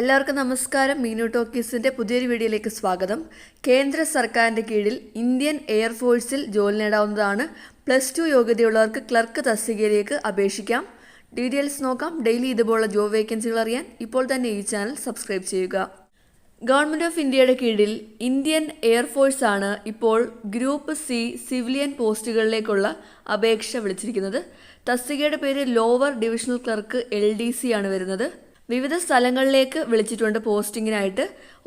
എല്ലാവർക്കും നമസ്കാരം. മീനു ടോക്കീസിന്റെ പുതിയൊരു വീഡിയോയിലേക്ക് സ്വാഗതം. കേന്ദ്ര സർക്കാരിന്റെ കീഴിൽ ഇന്ത്യൻ എയർഫോഴ്സിൽ ജോലി നേടാവുന്നതാണ്. പ്ലസ് ടു യോഗ്യതയുള്ളവർക്ക് ക്ലർക്ക് തസ്തികയിലേക്ക് അപേക്ഷിക്കാം. ഡീറ്റെയിൽസ് നോക്കാം. ഡെയിലി ഇതുപോലുള്ള ജോബ് വേക്കൻസികൾ അറിയാൻ ഇപ്പോൾ തന്നെ ഈ ചാനൽ സബ്സ്ക്രൈബ് ചെയ്യുക. ഗവൺമെന്റ് ഓഫ് ഇന്ത്യയുടെ കീഴിൽ ഇന്ത്യൻ എയർഫോഴ്സാണ് ഇപ്പോൾ ഗ്രൂപ്പ് സി സിവിലിയൻ പോസ്റ്റുകളിലേക്കുള്ള അപേക്ഷ വിളിച്ചിരിക്കുന്നത്. തസ്തികയുടെ പേര് ലോവർ ഡിവിഷണൽ ക്ലർക്ക് എൽ ആണ് വരുന്നത്. വിവിധ സ്ഥലങ്ങളിലേക്ക് വിളിച്ചിട്ടുണ്ട് പോസ്റ്റിങ്ങിനായിട്ട്.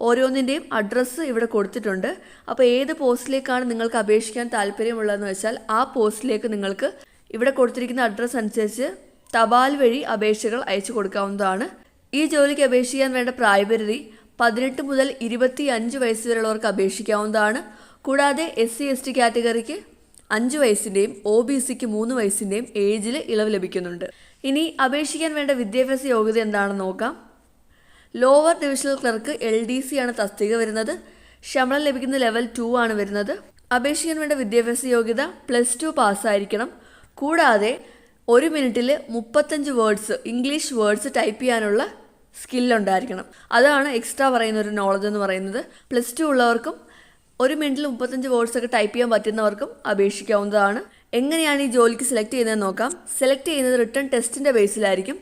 ഓരോന്നിന്റെയും അഡ്രസ്സ് ഇവിടെ കൊടുത്തിട്ടുണ്ട്. അപ്പോൾ ഏത് പോസ്റ്റിലേക്കാണ് നിങ്ങൾക്ക് അപേക്ഷിക്കാൻ താല്പര്യമുള്ളതെന്ന് വെച്ചാൽ ആ പോസ്റ്റിലേക്ക് നിങ്ങൾക്ക് ഇവിടെ കൊടുത്തിരിക്കുന്ന അഡ്രസ്സ് അനുസരിച്ച് തപാൽ വഴി അപേക്ഷകൾ അയച്ചു കൊടുക്കാവുന്നതാണ്. ഈ ജോലിക്ക് അപേക്ഷിക്കാൻ വേണ്ട പ്രായപരിധി പതിനെട്ട് മുതൽ ഇരുപത്തി അഞ്ച് വയസ്സ് വരെയുള്ളവർക്ക് അപേക്ഷിക്കാവുന്നതാണ്. കൂടാതെ എസ് സി എസ് ടി കാറ്റഗറിക്ക് അഞ്ച് വയസ്സിന്റെയും ഒ ബി സിക്ക് മൂന്ന് വയസ്സിന്റെയും ഏജിൽ ഇളവ് ലഭിക്കുന്നുണ്ട്. ഇനി അപേക്ഷിക്കാൻ വേണ്ട വിദ്യാഭ്യാസ യോഗ്യത എന്താണെന്ന് നോക്കാം. Lower divisional clerk L D C ആണ് തസ്തിക വരുന്നത്. ശമ്പളം ലഭിക്കുന്ന ലെവൽ ടു ആണ് വരുന്നത്. അപേക്ഷിക്കാൻ വേണ്ട വിദ്യാഭ്യാസ യോഗ്യത പ്ലസ് ടു പാസ്സായിരിക്കണം. കൂടാതെ ഒരു മിനിറ്റിൽ മുപ്പത്തഞ്ച് വേർഡ്സ് ഇംഗ്ലീഷ് വേർഡ്സ് ടൈപ്പ് ചെയ്യാനുള്ള സ്കില്ലുണ്ടായിരിക്കണം അതാണ് എക്സ്ട്രാ പറയുന്ന ഒരു നോളജ് എന്ന് പറയുന്നത്. പ്ലസ് ടു ഉള്ളവർക്കും ഒരു മിനിറ്റിൽ മുപ്പത്തഞ്ച് വേർഡ്സ് ഒക്കെ ടൈപ്പ് ചെയ്യാൻ പറ്റുന്നവർക്കും അപേക്ഷിക്കാവുന്നതാണ്. എങ്ങനെയാണ് ഈ ജോലിക്ക് സെലക്ട് ചെയ്യുന്നത് നോക്കാം. സെലക്ട് ചെയ്യുന്നത് റിട്ടേൺ ടെസ്റ്റിന്റെ ബേസിലായിരിക്കും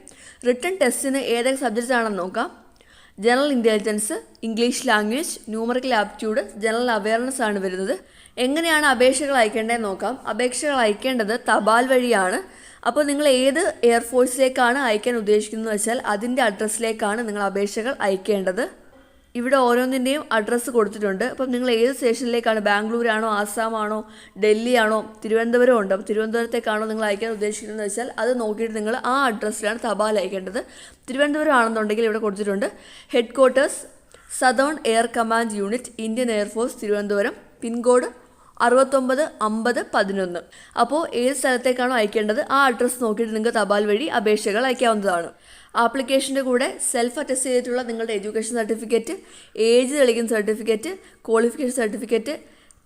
റിട്ടേൺ ടെസ്റ്റിന് ഏതൊക്കെ സബ്ജക്റ്റ്സ് ആണെന്ന് നോക്കാം. General intelligence English language numerical aptitude general awareness ആണ് വരുന്നത്. എങ്ങനെയാണ് അപേക്ഷകൾ അയക്കേണ്ടതെന്ന് നോക്കാം. അപേക്ഷകൾ അയക്കേണ്ടത് തപാൽ വഴിയാണ്. അപ്പോൾ നിങ്ങൾ ഏത് എയർഫോഴ്സിലേക്കാണ് അയക്കാൻ ഉദ്ദേശിക്കുന്നത് വെച്ചാൽ അതിന്റെ അഡ്രസ്സിലേക്കാണ് നിങ്ങൾ അപേക്ഷകൾ അയക്കേണ്ടത്. ഇവിടെ ഓരോന്നിന്റെയും അഡ്രസ്സ് കൊടുത്തിട്ടുണ്ട്. അപ്പം നിങ്ങൾ ഏത് സ്റ്റേഷനിലേക്കാണ് ബാംഗ്ലൂരാണോ ആസാമാണോ ഡൽഹിയാണോ തിരുവനന്തപുരം ഉണ്ട്? അപ്പോൾ തിരുവനന്തപുരത്തേക്കാണോ നിങ്ങൾ അയക്കാൻ ഉദ്ദേശിക്കുന്നത് വെച്ചാൽ അത് നോക്കിയിട്ട് നിങ്ങൾ ആ അഡ്രസ്സിലാണ് തപാൽ അയക്കേണ്ടത്. തിരുവനന്തപുരം ആണെന്നുണ്ടെങ്കിൽ ഇവിടെ കൊടുത്തിട്ടുണ്ട്. Headquarters southern air command unit Indian air force Thiruvananthapuram. Pincode അറുപത്തൊമ്പത് അമ്പത് പതിനൊന്ന്. അപ്പോൾ ഏത് സ്ഥലത്തേക്കാണോ അയക്കേണ്ടത് ആ അഡ്രസ്സ് നോക്കിയിട്ട് നിങ്ങൾക്ക് തപാൽ വഴി അപേക്ഷകൾ അയക്കാവുന്നതാണ്. ആപ്ലിക്കേഷന്റെ കൂടെ സെൽഫ് അറ്റസ്റ്റ് ചെയ്തിട്ടുള്ള നിങ്ങളുടെ എഡ്യൂക്കേഷൻ സർട്ടിഫിക്കറ്റ് ഏജ് തെളിയിക്കുന്ന certificate qualification certificate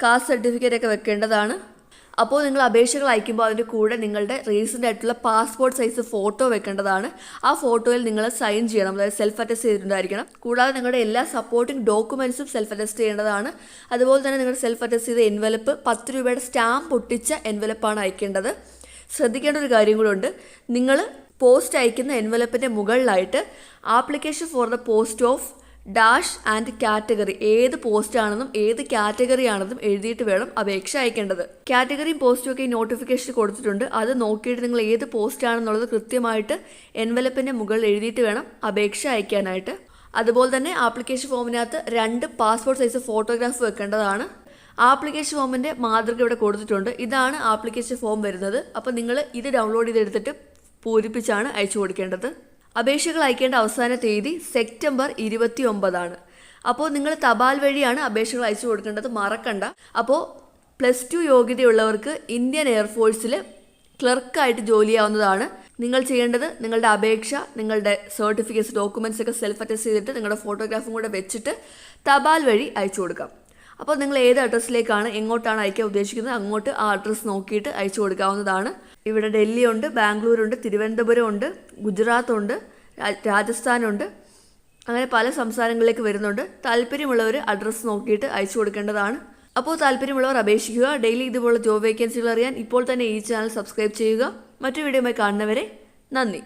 caste certificate ഒക്കെ വെക്കേണ്ടതാണ്. അപ്പോൾ നിങ്ങൾ അപേക്ഷകൾ അയക്കുമ്പോൾ അതിന്റെ കൂടെ നിങ്ങളുടെ റീസെന്റ് ആയിട്ടുള്ള പാസ്പോർട്ട് സൈസ് ഫോട്ടോ വെക്കേണ്ടതാണ്. ആ ഫോട്ടോയിൽ നിങ്ങൾ സൈൻ ചെയ്യണം. അതായത് സെൽഫ് അറ്റസ്റ്റ് ചെയ്തിട്ടുണ്ടായിരിക്കണം. കൂടാതെ നിങ്ങളുടെ എല്ലാ സപ്പോർട്ടിംഗ് ഡോക്യുമെൻസും സെൽഫ് അറ്റസ്റ്റ് ചെയ്യേണ്ടതാണ്. അതുപോലെ തന്നെ നിങ്ങൾ സെൽഫ് അറ്റസ്റ്റ് ചെയ്ത എൻവലപ്പ് പത്ത് രൂപയുടെ സ്റ്റാമ്പ് പൊട്ടിച്ച എൻവലപ്പാണ് അയക്കേണ്ടത്. ശ്രദ്ധിക്കേണ്ട ഒരു കാര്യം കൂടെ നിങ്ങൾ പോസ്റ്റ് അയക്കുന്ന എൻവലപ്പിന്റെ മുകളിലായിട്ട് application for the post of dash and category ഏത് പോസ്റ്റ് ആണെന്നും ഏത് കാറ്റഗറി ആണെന്നും എഴുതിയിട്ട് വേണം അപേക്ഷ അയക്കേണ്ടത്. കാറ്റഗറിയും പോസ്റ്റും ഒക്കെ നോട്ടിഫിക്കേഷൻ കൊടുത്തിട്ടുണ്ട്. അത് നോക്കിയിട്ട് നിങ്ങൾ ഏത് പോസ്റ്റ് ആണെന്നുള്ളത് കൃത്യമായിട്ട് എൻവലപ്പിന്റെ മുകളിൽ എഴുതിയിട്ട് വേണം അപേക്ഷ അയക്കാനായിട്ട്. അതുപോലെ തന്നെ ആപ്ലിക്കേഷൻ ഫോമിനകത്ത് രണ്ട് പാസ്പോർട്ട് സൈസ് ഫോട്ടോഗ്രാഫ് വെക്കേണ്ടതാണ്. ആപ്ലിക്കേഷൻ ഫോമിന്റെ മാതൃക ഇവിടെ കൊടുത്തിട്ടുണ്ട്. ഇതാണ് ആപ്ലിക്കേഷൻ ഫോം വരുന്നത്. അപ്പോൾ നിങ്ങൾ ഇത് ഡൗൺലോഡ് ചെയ്തെടുത്തിട്ട് പൂരിപ്പിച്ചാണ് അയച്ചു കൊടുക്കേണ്ടത്. അപേക്ഷകൾ അയക്കേണ്ട അവസാന തീയതി സെപ്റ്റംബർ ഇരുപത്തി ഒമ്പതാണ് അപ്പോൾ നിങ്ങൾ തപാൽ വഴിയാണ് അപേക്ഷകൾ അയച്ചു കൊടുക്കേണ്ടത് മറക്കണ്ട. അപ്പോൾ പ്ലസ് ടു യോഗ്യതയുള്ളവർക്ക് ഇന്ത്യൻ എയർഫോഴ്സിൽ ക്ലർക്കായിട്ട് ജോലി ചെയ്യാവുന്നതാണ് നിങ്ങൾ ചെയ്യേണ്ടത് നിങ്ങളുടെ അപേക്ഷ നിങ്ങളുടെ സർട്ടിഫിക്കറ്റ്സ് ഡോക്യുമെന്റ്സ് ഒക്കെ സെൽഫ് അറ്റസ്റ്റ് ചെയ്തിട്ട് നിങ്ങളുടെ ഫോട്ടോഗ്രാഫും കൂടെ വെച്ചിട്ട് തപാൽ വഴി അയച്ചു കൊടുക്കാം. അപ്പോൾ നിങ്ങൾ ഏത് അഡ്രസ്സിലേക്കാണ് എങ്ങോട്ടാണ് അയക്കാൻ ഉദ്ദേശിക്കുന്നത് അങ്ങോട്ട് ആ അഡ്രസ്സ് നോക്കിയിട്ട് അയച്ചു കൊടുക്കാവുന്നതാണ്. ഇവിടെ ഡൽഹി ഉണ്ട് ബാംഗ്ലൂർ ഉണ്ട് തിരുവനന്തപുരം ഉണ്ട് ഗുജറാത്ത് ഉണ്ട് രാജസ്ഥാനുണ്ട്. അങ്ങനെ പല സംസ്ഥാനങ്ങളിലേക്ക് വരുന്നുണ്ട്. താല്പര്യമുള്ളവർ അഡ്രസ്സ് നോക്കിയിട്ട് അയച്ചു കൊടുക്കേണ്ടതാണ്. അപ്പോൾ താല്പര്യമുള്ളവർ അപേക്ഷിക്കുക. ഡെയിലി ഇതുപോലുള്ള ജോബ് വേക്കൻസികൾ അറിയാൻ ഇപ്പോൾ തന്നെ ഈ ചാനൽ സബ്സ്ക്രൈബ് ചെയ്യുക. മറ്റു വീഡിയോയുമായി കാണുന്നവരെ നന്ദി.